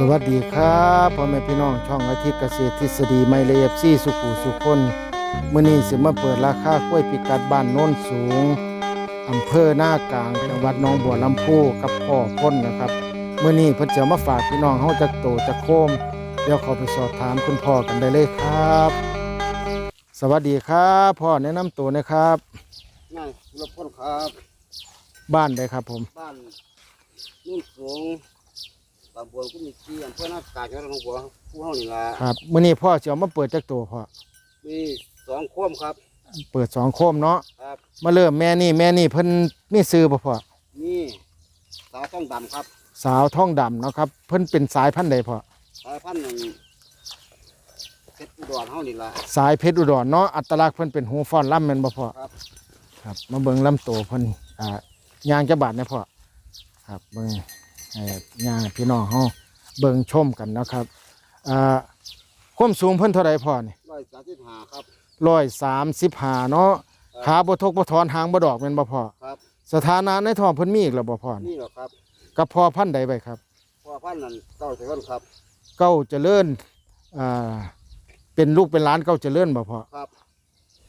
สวัสดีครับพ่อแม่พี่น้องช่องอาทิตย์เกษตรทฤษฎีไม่ละเอียดซี่สุขูสุคนมื้อนี้สิมาเปิดราคากล้วยพิกัดบ้านโน้นสูงอำเภอหน้ากลางจังหวัดหนองบัวลำพูกับพ่อพ้นนะครับมื้อนี้เพิ่นจะมาฝากพี่น้องเฮาจักโตจักโคม เดี๋ยวขอไปสอบถามคุณพ่อกันได้เลยครับ สวัสดีครับพ่อแนะนำตัวนะครับนายรบพ้นครับ บ้านใดครับผม บ้านนุ่นสูงตำบลกุมิชีอำเภอหน้ากาจังหวัดหนองบัวผู้เฮานี่ล่ะครับมื้อนี้พ่อสิเอามาเปิดจักโตพ่อมีสองโคมครับ เปิดสองโคมเนาะครับ มาเริ่มแม่นี่แม่นี่เพิ่นมีซื้อบ่พ่อนี่สาวต้องดำครับ สาวท้องดำเนาะครับเพิ่นเป็นสายพันธุ์ใดพ่อสายพันธุ์หนึ่งเพชรอุดรเฮานี่ล่ะ สายเพชรอุดรเนาะอัตลักษณ์เพิ่นเป็นหูฟ้อนล่ำแม่นบ่พ่อครับ ครับมาเบิ่งลำตัวเพิ่นอ่ายางจะบาดนะพ่อครับเบิ่งให้ ย่างให้พี่น้องเฮาเบิ่งชมกันนะครับอ่าความสูงเพิ่นเท่าใดพ่อนี่ร้อยสามสิบห้าครับ135เนาะขาบ่ทกบ่ถอนหางบ่ดอกแม่นบ่พ่อครับสถานะในท้องเพิ่นมีอีกแล้วบ่พ่อนี่นี่เหรอครับกับพ่อพันธุ์ใดไว้ครับพ่อพันธุ์นั้นเก้าเท่าครับเก้าเจริญอ่าเป็นลูกเป็นหลานเก้าเจริญบ่พ่อครับ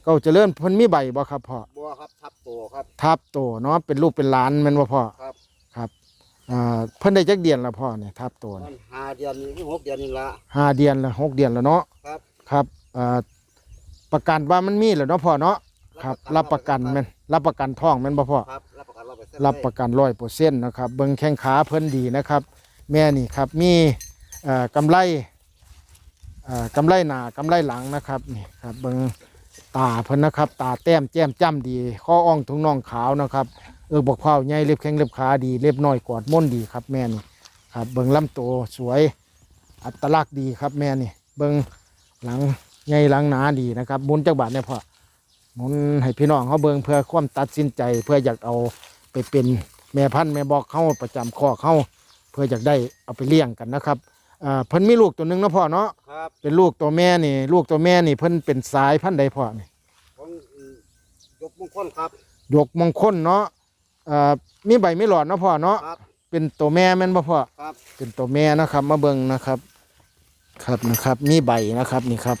เก้าเจริญเพิ่นมีใบบ่ครับพ่อบัวครับทับโตครับทับโตเนาะเป็นลูกเป็นหลานแม่นบ่พ่อครับครับ อ่าเพิ่นได้จักเดือนแล้วพ่อเนี่ยทับโตมัเนี่ยนห้าเดือนนี่หกเดือนนี่ละ ห้าเดือนแล้วหกเดือนแล้วเนาะครับ ครับอ่าประกันว่ามันมีแล้วเนาะพ่อเนาะครับ รับประกันแม่นรับประกันท้องแม่นบ่พ่อ ครับรับประกันร้อยเปอร์เซ็นต์รับประกันร้อยเปอร์เซ็นต์นะครับเบิ่งแข้งขาเพิ่นดีนะครับ แม่นี่ครับมีเอ่อกำไรเอ่อกำไรหน้ากำไรหลังนะครับนี่ครับเบิ่งตาเพิ่นนะครับ ตาแต้มแจ่มจ้ำดีข้ออ่องถุงน่องขาวนะครับ เออบอกเผาใหญ่เล็บแข้งเล็บขาดี เล็บน้อยกอดม่นดีครับแม่นี่ครับ เบิ่งลำตัวสวยอัตลักษณ์ดีครับแม่นี่ เบิ่งหลังใหญ่หลังหนาดีนะครับหมุนจักบาทเนี่ยพ่อหมุนให้พี่น้องเขาเบิ่งเพื่อความตัดสินใจ เพื่ออยากเอาไปเป็นแม่พันธุ์แม่บอกเข้าประจำคอกเข้าเพื่ออยากได้เอาไปเลี้ยงกันนะครับอ่าเพิ่นมีลูกตัวหนึ่งเนาะพ่อเนาะครับเป็นลูกตัวแม่นี่ ลูกตัวแม่นี่เพิ่นเป็นสายพันธุ์ใดพ่อนี่ของยกมงคลครับหยกมงคลเนาะ อ่ามีใบไม่หลอดเนาะพ่อเนาะครับ เป็นตัวแม่แม่นบ่พ่อครับเป็นตัวแม่นะครับ มาเบิ่งนะครับ ครับนะครับ มีใบนะครับนี่ครับ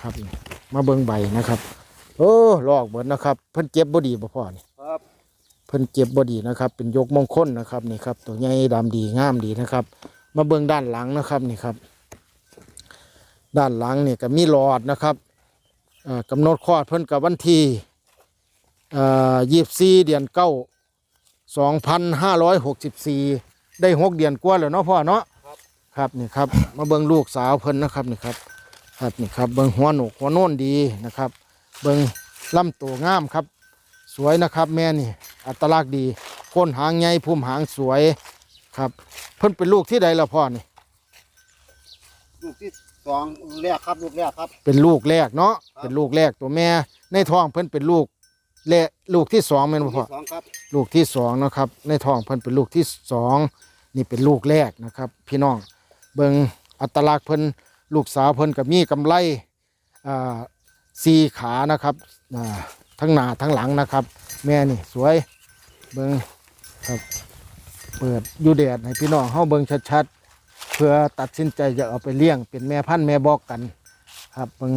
ครับนี่มาเบิ่งใบนะครับ โอ้ลอกเบิดนะครับ เพิ่นเจ็บบ่ดีบ่พ่อนี่ครับเพิ่นเจ็บบดีนะครับ เป็นยกมงคลนะครับนี่ครับ ตัวใหญ่ดำดีงามดีนะครับ มาเบื้องด้านหลังนะครับนี่ครับ ด้านหลังนี่ก็มีหลอดนะครับอ่ากำหนดคลอดเพิ่นกับวันที่ ยี่สิบสี่เดือนเก้าสองพันห้าร้อยหกสิบสี่ได้หกเดือนกว่าแล้วเนาะพ่อเนาะครับนี่ครับ มาเบิ่งลูกสาวเพิ่นนะครับนี่ครับ ครับนี่ครับ เบิ่งหัวหนกหัวโน่นดีนะครับ เบิ่งลำตัวงามครับ สวยนะครับแม่นี่อัตลักษณ์ดีก้นหางใหญ่พุ่มหางสวยครับ เพิ่นเป็นลูกที่ใดละพ่อนี่ ลูกที่สองแรกครับลูกแรกครับ เป็นลูกแรกเนาะครับเป็นลูกแรกตัวแม่ ในท้องเพิ่นเป็นลูก แรกลูกที่สองแม่นบ่พ่อที่สองครับลูกที่สองนะครับ ในท้องเพิ่นเป็นลูกที่สองนี่เป็นลูกแรกนะครับ พี่น้องเบิ่งอัตลักษณ์เพิ่นลูกสาวเพิ่นกับมีกำไรอ่าสี่ขานะครับอ่าทั้งหน้าทั้งหลังนะครับ แม่นี่สวยเบิ่งครับเปิดอยู่แดดให้พี่น้องเฮาเบิ่งชัดๆเพื่อตัดสินใจจะเอาไปเลี้ยง เป็นแม่พันธุ์แม่บอกกัน ครับเบิ่ง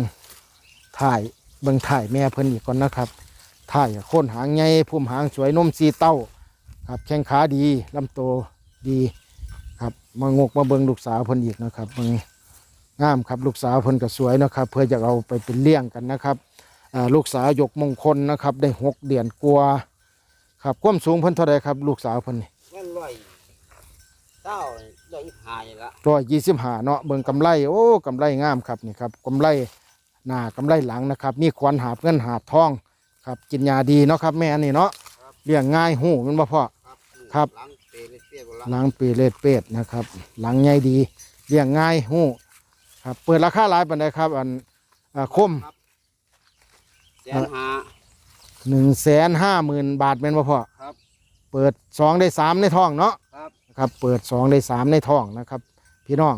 ถ่ายเบิ่งถ่ายแม่เพิ่นอีกก่อนนะครับ ถ่ายกับโคนหางใหญ่พุ่มหางสวยนมสีเต้าครับแข้งขาดีลำโตวดีครับมางกมาเบิ่งลูกสาวเพิ่นอีกนะครับเบิ่งงามครับลูกสาวเพิ่นก็สวยนะครับ เพื่อจะเอาไปเป็นเลี้ยงกันนะครับอ่าลูกสาวยกมงคลนะครับ ได้หกเดือนกลัวาครับความสูงเพิ่นเท่าไรครับ ลูกสาวเพิ่นนี่แม่นร้อยเก้าร้อยยี่สิบห้านี่ละร้อยยี่สิบห้าเนาะเบิ่งกำไรโอ้กำไรงามครับนี่ครับกำไรหน้ากำไรหลังนะครับ มีขวัญหาบเงินหาบทอง ครับกินยาดีเนาะครับแม่นี่เนาะเลี้ยงง่ายหูมันบ่พ่อครับครับหลังเปรย์เปรย์บนหลังหลังปีเลดเป็ดนะครับ หลังใหญ่ดีเลี้ยงง่ายหูครับ เปิดราคาหลายปานใดครับ อันอ่าคมแสนห้าหนึ่งแสนห้าหมื่นบาทแม่นบ่พ่อครับเปิดสองได้สามในท้องเนาะครับครับ เปิดสองได้สามในท้องนะครับ พี่น้อง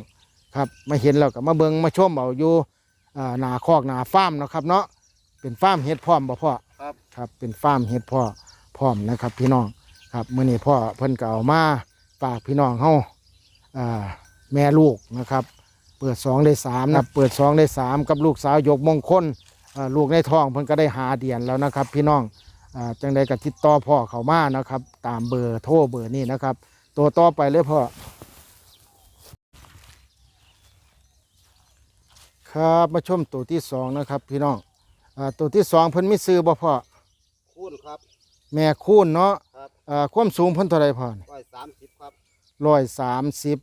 ครับมาเห็นแล้วก็มาเบิงมาชมเอาอยู่อ่าหนาคอกหนาฟาร์มเนาะครับ เนาะเป็นฟาร์มเห็ดพร้อมบ่พ่อ ครับเป็นฟาร์มเห็ดพ่อพร้อมนะครับ พี่น้องครับเมื้อนี้พ่อเพิ่นก็เอามาฝากพี่น้องเฮาอ่าแม่ลูกนะครับ เปิดสองได้สามนะเปิดสองได้สามกับลูกสาวยกมงคลลูกในท้องเพิ่นก็ได้หาเดียนแล้วนะครับ พี่น้องอจังใดก็ติดต่อพ่อเขามานะครับ ตามเบอร์โทรเบอร์นี้นะครับ ตัวต่อไปเลยพ่อครับมาชมตัวที่สองนะครับ พี่น้องอตัวที่สองเพิ่นมีซื้อบ่พ่อ แม่คูณเนาะครับอ่าความสูงเพิ่นเท่าไรพ่อร้อยสามสิบครับร้อยสามสิบ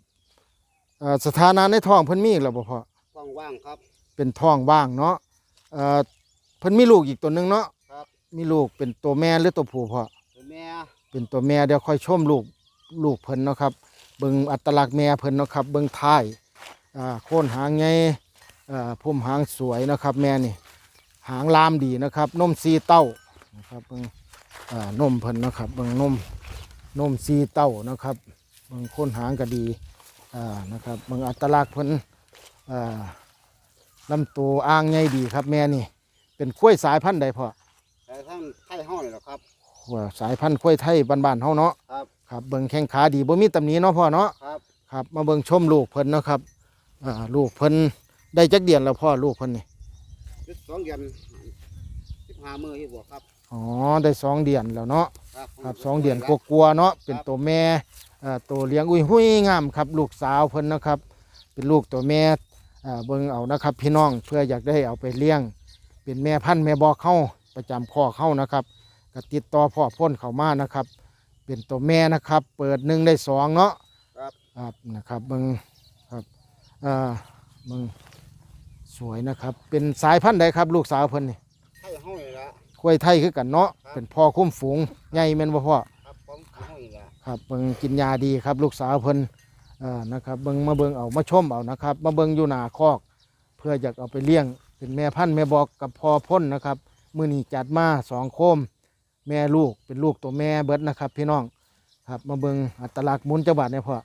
สถานะในท้องเพิ่นมีอีกแล้วบ่พ่อว่างว่างๆครับ เป็นท้องว่างเนาะเอ่อเพิ่นมีลูกอีกตัวหนึงเนาะครับ มีลูกเป็นตัวแม่หรือตัวผู้พ่อ ตัวแม่เป็นตัวแม่เดี๋ยวค่อยชมลูกลูกเพิ่นเนาะครับเบิ่งอัตลักษณ์แม่เพิ่นเนาะครับเบิ่งท้ายอ่าโคนหางไงอ่าพุ่มหางสวยนะครับ แม่นี่หางลามดีนะครับนมซีเต้านะครับเบิ่งอ่า นมเพิ่นเนาะครับเบิ่งนมนมซีเต้านะครับเบิ่งโคนหางก็ดีอ่านะครับเบิ่งอัตลักษณ์เพิ่นอ่าลำตัวอ่างใหญ่ดีครับแม่นี่ เป็นข้วยสายพันธุ์ใดพ่อแต่ท่านไทยห้องนี่แหละครับว่าสายพันธุ์ข้วยไทยบ้านๆเฮาเนาะครับครับเบิ่งแข้งขาดีบ่มีตำหนิเนาะพ่อเนาะครับครับมาเบิ่งชมลูกเพิ่นเนาะครับอ่าลูกเพิ่นได้จักเดือนแล้วพ่อลูกเพิ่นนี่สิบสองเดือนสิบ ห้ามือที่บวกครับ อ๋อ ได้สองเดือนแล้วเนาะ ครับครับสองเดือนกกลัวาๆเนาะ เป็นตัวแม่อ่าตัวเลี้ยงอุ้ยหุ้ยงามครับ ลูกสาวเพิ่นนะครับ เป็นลูกตัวแม่อ่าเบิ่งเอานะครับ พี่น้อง เพื่ออยากได้เอาไปเลี้ยง เป็นแม่พันธุ์แม่บอกเข้าประจำข้อเข้านะครับก็ติดต่อพ่อพ่นเขามานะครับ เป็นตัวแม่นะครับ เปิดหนึ่งได้สองเนาะครับ ครับนะครับเบิ่งครับอ่าเบิ่งสวยนะครับ เป็นสายพันธุ์ใดครับ ลูกสาวเพิ่นนี่ไทยห้อง นี่แหละควายไทยคือกันเนาะครับเป็นพ่อคุ้มฝูงใหญ่แม่นบ่พ่อครับผมไทยห้องนี่แหละครับเบิ่งกินยาดีครับ ลูกสาวเพิ่นอ่านะครับเบิ่งมาเบิ่งเอามาชมเอานะครับ มาเบิ่งอยู่หน้าคอก เพื่ออยากเอาไปเลี้ยง เป็นแม่พันธุ์แม่บอกกับพ่อพ่นนะครับมื้อนี้จัดมาสองโคม แม่ลูกเป็นลูกตัวแม่เบิดนะครับ พี่น้องครับมาเบิ่งอัตลักษณ์หมุนจังหวัดเนี่ยพ่อ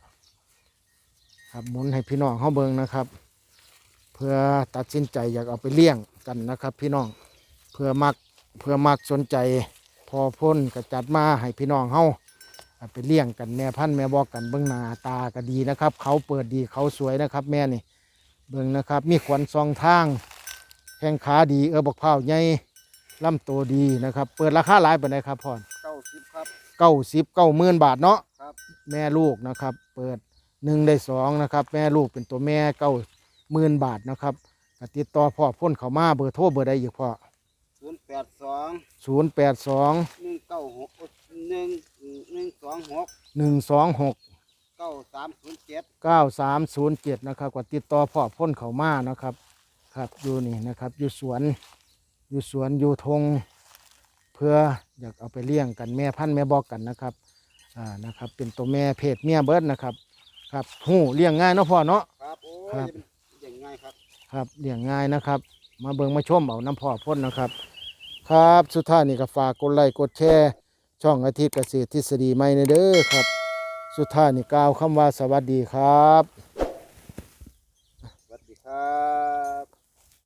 ครับหมุนให้พี่น้องเฮาเบิ่งนะครับเพื่อตัดสินใจอยากเอาไปเลี้ยงกันนะครับ พี่น้องเพื่อมัก เพื่อมักสนใจพอพ่นก็จัดมาให้พี่น้องเฮาเอาไปเลี้ยงกันแม่พันธุ์แม่บอกกันเบื้องหน้าตาก็ดีนะครับ เขาเปิดดีเขาสวยนะครับ แม่นี่เบิ่งนะครับ มีขวัญซองทาง แข้งขาดีเออบอกเผาใหญ่ลำตัวดีนะครับ เปิดราคาหลายปานใดครับพ่อเก้าสิบครับเก้าสิบเก้าหมื่นบาทเนาะครับ แม่ลูกนะครับ เปิดหนึ่งได้สองนะครับ แม่ลูกเป็นตัวแม่เก้าหมื่นบาทนะครับก็ติดต่อพ่อพ่นเขามาเบอร์โทรเบอร์ใดอีกพ่อศูนย์แป ดสองศูนย์แปดสองหนึ่งเก้าหกหนึ่งหนึ่งสองหกหนึ่งสองหกเก้าสามศูนย์เจ็ดเก้าสามศูนย์เจ็ดนะครับก็ติดต่อพ่อพ่นเขามานะครับ ครับอยู่นี่นะครับ อยู่สวน อยู่สวนอยู่ทง เพื่ออยากเอาไปเลี้ยงกันแม่พันธุ์แม่บอกกันนะครับอ่านะครับ เป็นตัวแม่เพศเมียเบิร์ดนะครับ ครับหูเลี้ยงง่ายเนาะพ่อเนาะ ครับโอ้ครัยบ อย่างง่ายครับ ครับเลี้ยงง่ายนะครับ มาเบิ่งมาชมเอาน้ำพ่อพ่นนะครับ ครับ สุดท้ายนี่ก็ฝากกดไลค์กดแชร์ช่องอาทิตย์เกษตรทฤษฎีใหม่ในเด้อครับ สุดท้ายนี่กล่าวคำว่าสวัสดีครับสวัสดีครับ